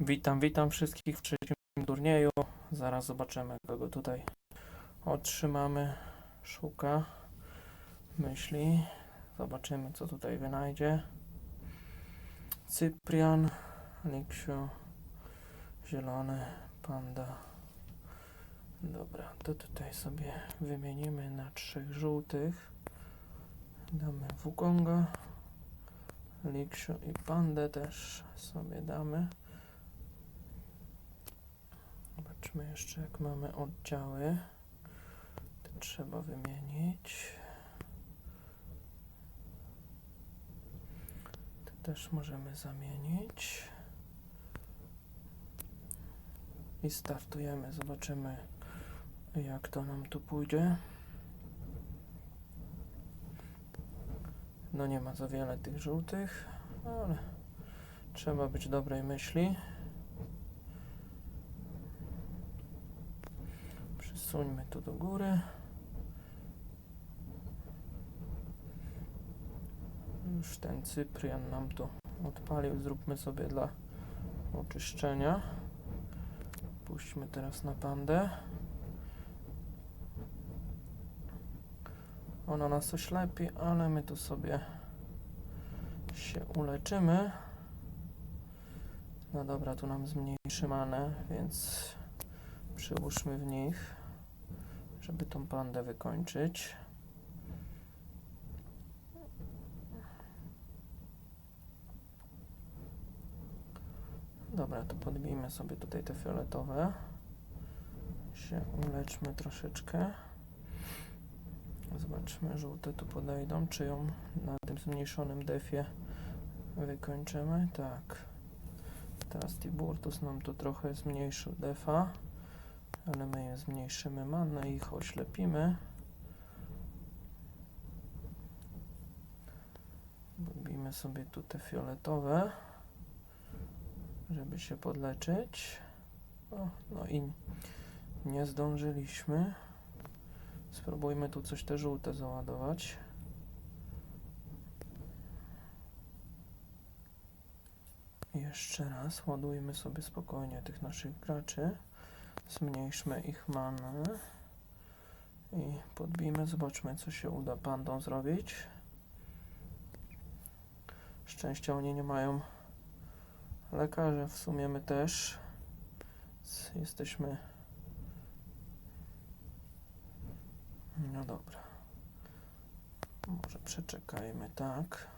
Witam, witam wszystkich w trzecim turnieju. Zaraz zobaczymy, kogo tutaj otrzymamy. Szuka, myśli. Zobaczymy, co tutaj wynajdzie. Cyprian, Liksiu, Zielony, Panda. Dobra, to tutaj sobie wymienimy na trzech żółtych. Damy Wukonga, Liksiu i Pandę też sobie damy. Zobaczmy jeszcze, jak mamy oddziały. To trzeba wymienić. To też możemy zamienić. I startujemy. Zobaczymy, jak to nam tu pójdzie. No nie ma za wiele tych żółtych, ale trzeba być dobrej myśli. Przesuńmy to do góry. Już ten Cyprian nam to odpalił. Zróbmy sobie dla oczyszczenia. Puśćmy teraz na pandę. Ona nas oślepi, ale my tu sobie się uleczymy. No dobra, tu nam zmniejszy manę, więc przyłóżmy w nich, żeby tą pandę wykończyć. Dobra, to podbijmy sobie tutaj te fioletowe. Się uleczmy troszeczkę. Zobaczmy, żółte tu podejdą, czy ją na tym zmniejszonym defie wykończymy. Tak. Teraz Tiburtus nam tu trochę zmniejszył defa, ale my je zmniejszymy manę i ich oślepimy. Robimy sobie tu te fioletowe, żeby się podleczyć. O, no i nie zdążyliśmy. Spróbujmy tu coś te żółte załadować. Jeszcze raz ładujmy sobie spokojnie tych naszych graczy. Zmniejszmy ich manę i podbijmy. Zobaczmy, co się uda pandą zrobić. Szczęścia oni nie mają lekarza, w sumie my też. Jesteśmy. No dobra. Może przeczekajmy, tak.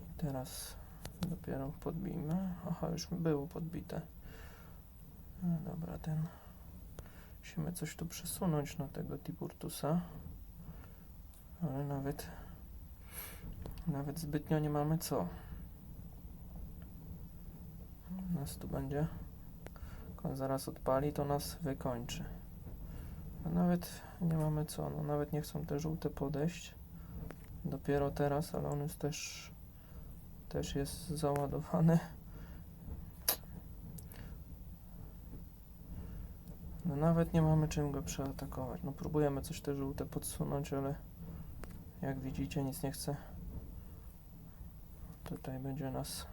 I teraz dopiero podbijmy. Aha, już było podbite. No dobra, ten. Musimy coś tu przesunąć na tego Tiburtusa. Ale nawet. Nawet zbytnio nie mamy co. Nas tu będzie. On zaraz odpali, to nas wykończy. A nawet nie mamy co. No, nawet nie chcą te żółte podejść. Dopiero teraz, ale on już też też jest załadowany. Nawet nie mamy czym go przeatakować. No próbujemy coś te żółte podsunąć, ale jak widzicie nic nie chce. Tutaj będzie nas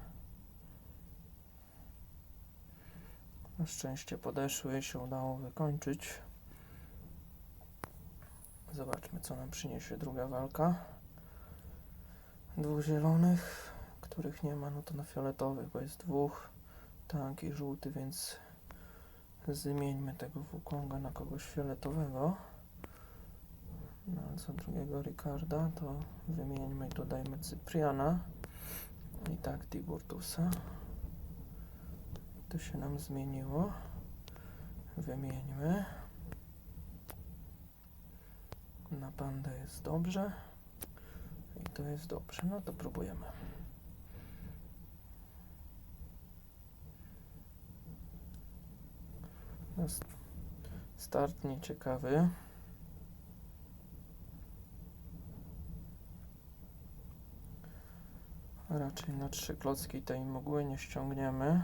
na szczęście podeszły i się udało wykończyć. Zobaczmy co nam przyniesie druga walka. Dwóch zielonych których nie ma, no to na fioletowych, bo jest dwóch, tak i żółty, więc zmieńmy tego Wukonga na kogoś fioletowego. No co drugiego Ricarda, to wymieńmy i dodajmy Cypriana i tak Tiburtusa. To się nam zmieniło. Wymieńmy. Na pandę jest dobrze. I to jest dobrze. No to próbujemy. No, s- Start nieciekawy. Raczej na trzy klocki tej mgły nie ściągniemy.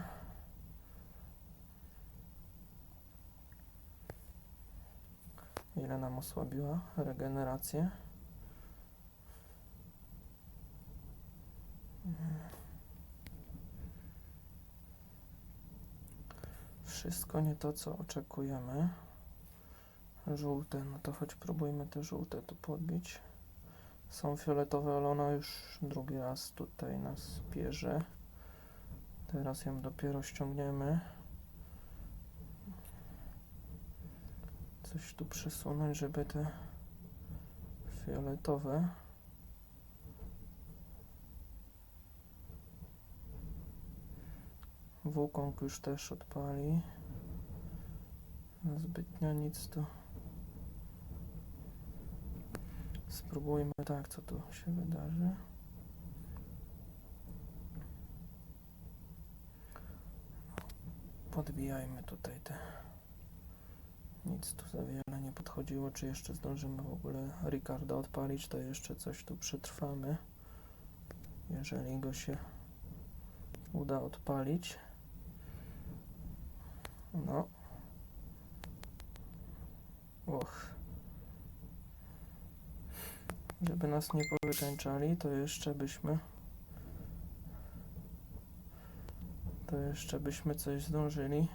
Ile nam osłabiła regenerację? Wszystko nie to, co oczekujemy. Żółte, no to choć próbujmy te żółte tu podbić. Są fioletowe, ale ona już drugi raz tutaj nas bierze. Teraz ją dopiero ściągniemy. Coś tu przesunąć, żeby te fioletowe. Wukong już też odpali. Zbytnio nic tu. Spróbujmy tak, co tu się wydarzy. Podbijajmy tutaj te. Nic tu za wiele nie podchodziło. Czy jeszcze zdążymy w ogóle Ricardo odpalić, to jeszcze coś tu przetrwamy. Jeżeli go się uda odpalić. No. Och. Żeby nas nie powykańczali, to jeszcze byśmy to jeszcze byśmy coś zdążyli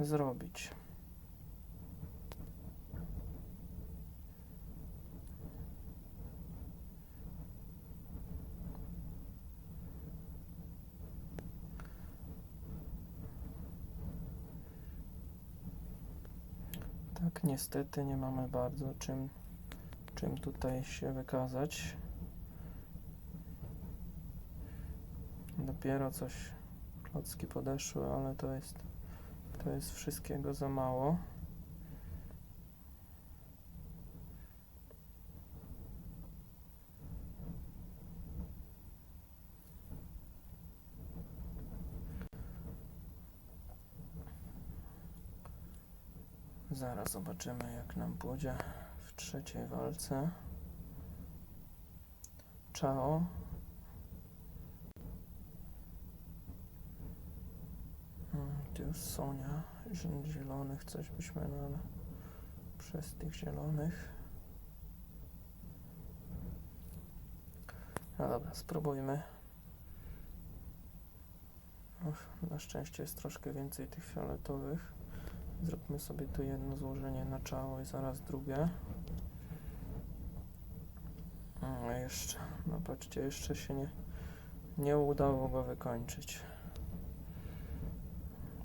zrobić. Tak, niestety nie mamy bardzo czym, czym tutaj się wykazać. Dopiero coś klocki podeszły, ale to jest, to jest wszystkiego za mało. Zaraz zobaczymy, jak nam pójdzie w trzeciej walce. Ciao. Mm, Tu już Sonia. Zie- Zielonych coś byśmy, no ale przez tych zielonych. No dobra, spróbujmy. Uff, na szczęście jest troszkę więcej tych fioletowych. Zróbmy sobie tu jedno złożenie na czało i zaraz drugie. A jeszcze, no patrzcie, jeszcze się nie, nie udało go wykończyć.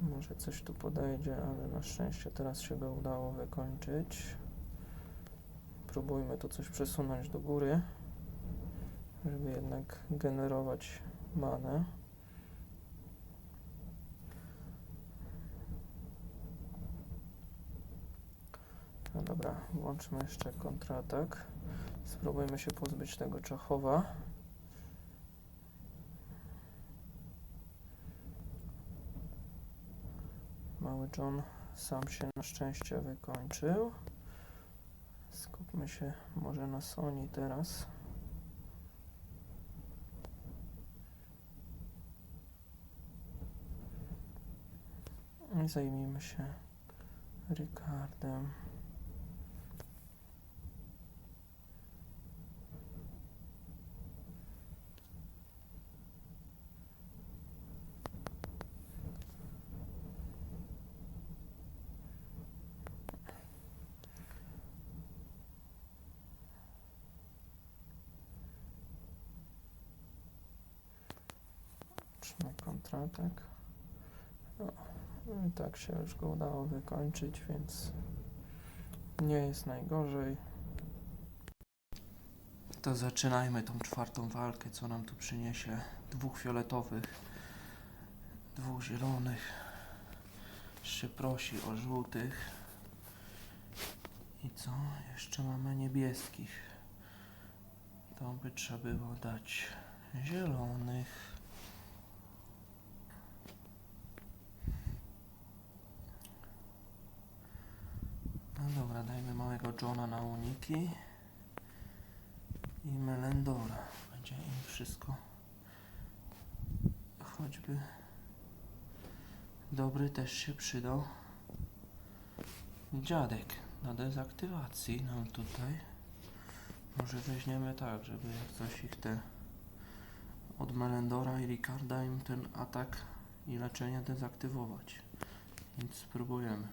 Może coś tu podejdzie, ale na szczęście teraz się go udało wykończyć. Próbujmy tu coś przesunąć do góry, żeby jednak generować manę. No dobra, włączmy jeszcze kontratak. Spróbujmy się pozbyć tego Czachowa. Mały John sam się na szczęście wykończył. Skupmy się może na Sony teraz. I zajmijmy się Ricardem. Trzymaj kontratak. No, i tak się już go udało wykończyć, więc nie jest najgorzej. To zaczynajmy tą czwartą walkę, co nam tu przyniesie. Dwóch fioletowych, dwóch zielonych. Jeszcze prosi o żółtych. I co? Jeszcze mamy niebieskich. To by trzeba było dać zielonych. No dobra, dajmy małego Johna na uniki i Melendora. Będzie im wszystko choćby dobry też się przydał. Dziadek na dezaktywacji nam tutaj. Może weźmiemy tak, żeby jak coś ich te od Melendora i Ricarda im ten atak i leczenie dezaktywować. Więc spróbujemy.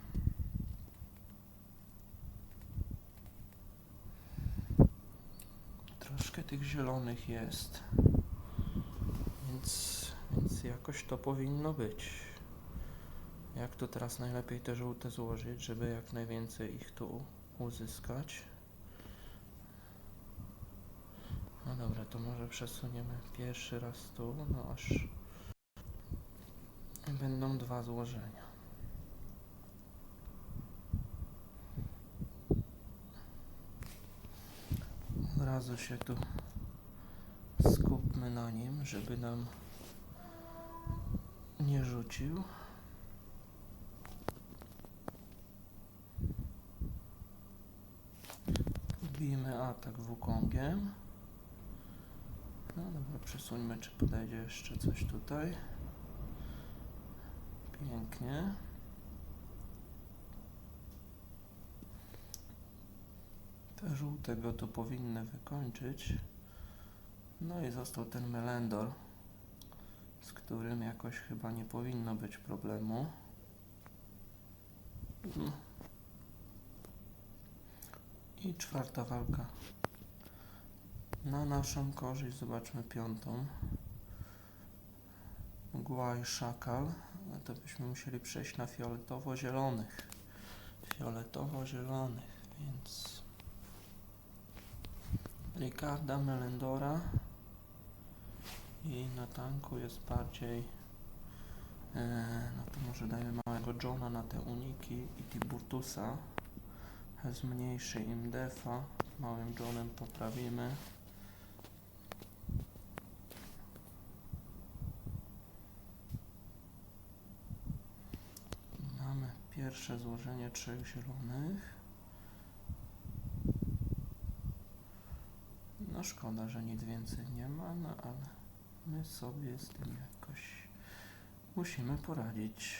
Troszkę tych zielonych jest, więc, więc jakoś to powinno być. Jak to teraz najlepiej te żółte złożyć, żeby jak najwięcej ich tu uzyskać? No dobra, to może przesuniemy pierwszy raz tu, no aż będą dwa złożenia. Razu się tu skupmy na nim, żeby nam nie rzucił. Wbijmy atak wukongiem. No dobra, przesuńmy, czy podejdzie jeszcze coś tutaj. Pięknie. Te żółtego to powinny wykończyć. No i został ten Melendor, z którym jakoś chyba nie powinno być problemu. I czwarta walka. Na naszą korzyść zobaczmy piątą. Mgła i szakal. To byśmy musieli przejść na fioletowo-zielonych. Fioletowo-zielonych, więc Ricarda Melendora. I na tanku jest bardziej e, no to może dajmy małego Johna na te uniki i Tiburtusa zmniejszy im defa małym Johnem poprawimy. Mamy pierwsze złożenie trzech zielonych No szkoda, że nic więcej nie ma, no ale my sobie z tym jakoś musimy poradzić.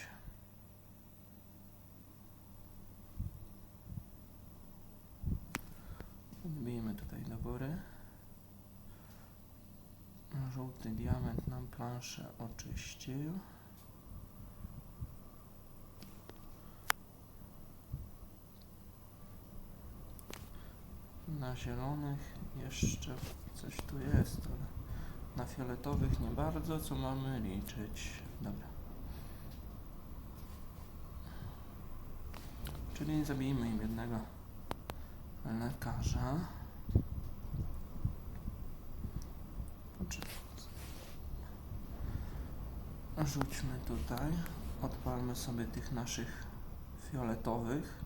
Odbijmy tutaj do góry. Żółty diament nam planszę oczyścił. Na zielonych jeszcze coś tu jest, ale na fioletowych nie bardzo, co mamy liczyć. Dobra. Czyli zabijmy im jednego lekarza. Rzućmy tutaj. Odpalmy sobie tych naszych fioletowych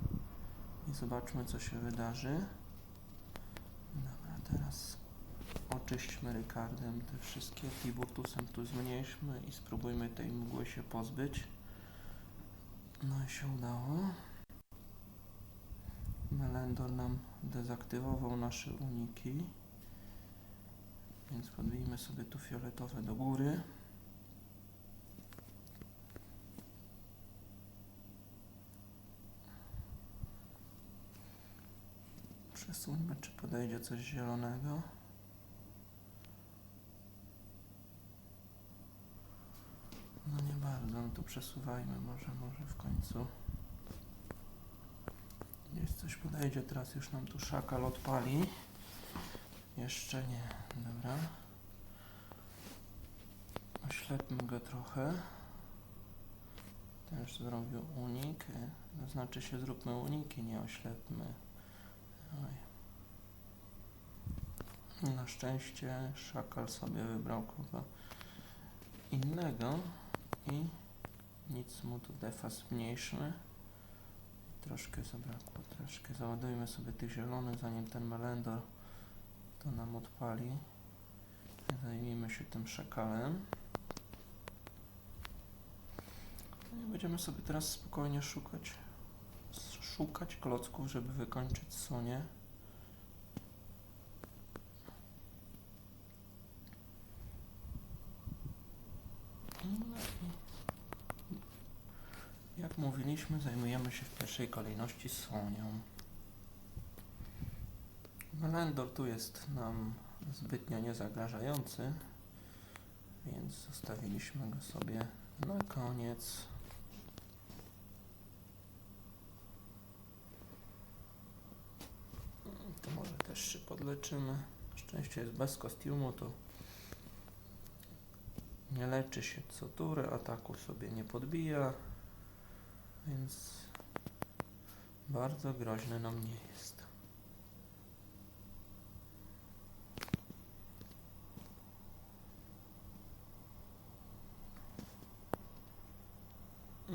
i zobaczmy co się wydarzy. Teraz oczyśćmy rykardem te wszystkie, Tiburtusem tu zmniejszmy i spróbujmy tej mgły się pozbyć. No i się udało. Melendor nam dezaktywował nasze uniki. Więc podbijmy sobie tu fioletowe do góry. Przesuńmy, czy podejdzie coś zielonego. No nie bardzo, no to przesuwajmy, może, może w końcu. Gdzieś coś podejdzie, teraz już nam tu szakal odpali. Jeszcze nie, dobra. Oślepmy go trochę. Też zrobił unik. To znaczy się zróbmy uniki, nie oślepmy. Oj. Na szczęście szakal sobie wybrał kogo innego i nic mu tu defa zmniejszmy. Troszkę zabrakło, troszkę załadujmy sobie tych zielonych, zanim ten melendor to nam odpali. Zajmijmy się tym szakalem. No I będziemy sobie teraz spokojnie szukać szukać klocków, żeby wykończyć Sonię. zajmujemy się w pierwszej kolejności Sonią. Melendor tu jest nam zbytnio niezagrażający, więc zostawiliśmy go sobie na koniec. To może też się podleczymy. Szczęście jest bez kostiumu, to nie leczy się co turę, ataku sobie nie podbija więc bardzo groźny nam nie jest.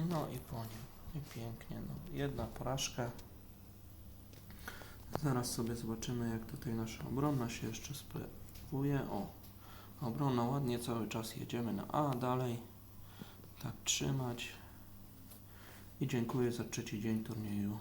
No i po nim. I pięknie. No. Jedna porażka. Zaraz sobie zobaczymy, jak tutaj nasza obrona się jeszcze sprawuje. O, obrona ładnie cały czas jedziemy na A dalej. Tak trzymać. I dziękuję za trzeci dzień turnieju